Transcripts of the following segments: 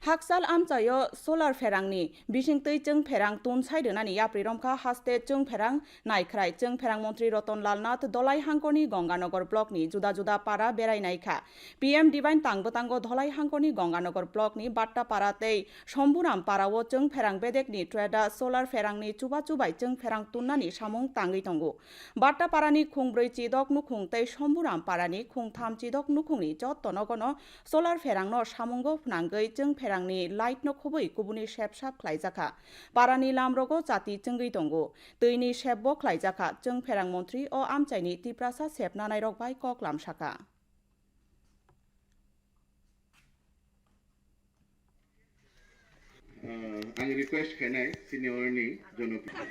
Haksal amchayo solar ferangni bisingtui chung ferang tun saidonani yapri romkha haste chung ferang naikrai chung ferang Hangkoni Ganganagar block ni juda juda para berai naikha PM Divine tangbo tango Dolai Hangkoni Ganganagar block ni batta paratei Somburam parao chung ferang bedek ni treda solar ferang ni chuba chubai chung ferang tunnani samung tangui tongo batta parani khungbroi chidok nukhung tei Somburam parani khungtham chidok nukhungni jotto nogono solar ferang no samungo phnangoi chung ferangni light no khubui kubuni shep sepsap khlaijaka parani lamrogo chati chungui tongo tüini sepbo khlaijaka chung ferang mantri o amchaini tiprasa sepnanai rok bai kok lamsaka Uh, ang request kanay senior ni জনপ্রিয়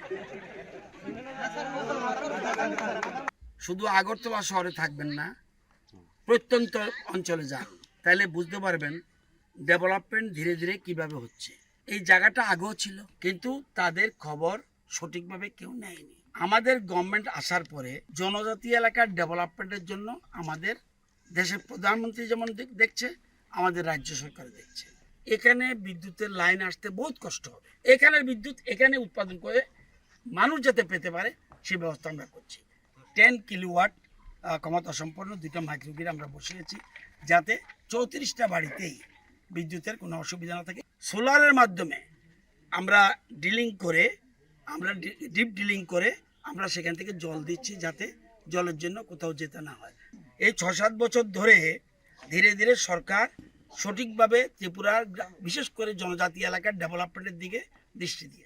শুধু আগরতলা শহরে থাকবেন না প্রত্যন্ত অঞ্চলে যান তাহলে বুঝতে পারবেন ডেভেলপমেন্ট ধীরে ধীরে কীভাবে হচ্ছে? এই জায়গাটা আগেও ছিল, কিন্তু তাদের খবর সঠিকভাবে কেউ নেয়নি। আমাদের গভর্নমেন্ট আসার পরে জনজাতি এলাকার ডেভেলপমেন্টের জন্য আমাদের দেশের প্রধানমন্ত্রী যেমন দেখ- দেখছে, আমাদের রাজ্য সরকার দেখছে। এখানে বিদ্যুতের লাইন আসতে বহুত কষ্ট হবে। এখানের বিদ্যুৎ, এখানে উৎপাদন করে মানুষ যাতে পেতে পারে, সে ব্যবস্থা আমরা করছি। টেন কিলোওয়াট ক্ষমতা সম্পন্ন দুইটা মাইক্রোগ্রিড আমরা বসিয়েছি, যাতে চৌত্রিশটা বাড়িতেই বিদ্যুতের কোনো অসুবিধা না থাকে। সোলারের মাধ্যমে আমরা ডিলিং করে, আমরা ডিপ ডিলিং করে আমরা সেখান থেকে জল দিচ্ছি যাতে জলের জন্য কোথাও যেতে না হয়। এই ছ সাত বছর ধরে ধীরে ধীরে সরকার সঠিকভাবে ত্রিপুরার বিশেষ করে জনজাতি এলাকার ডেভেলপমেন্টের দিকে দৃষ্টি দিয়ে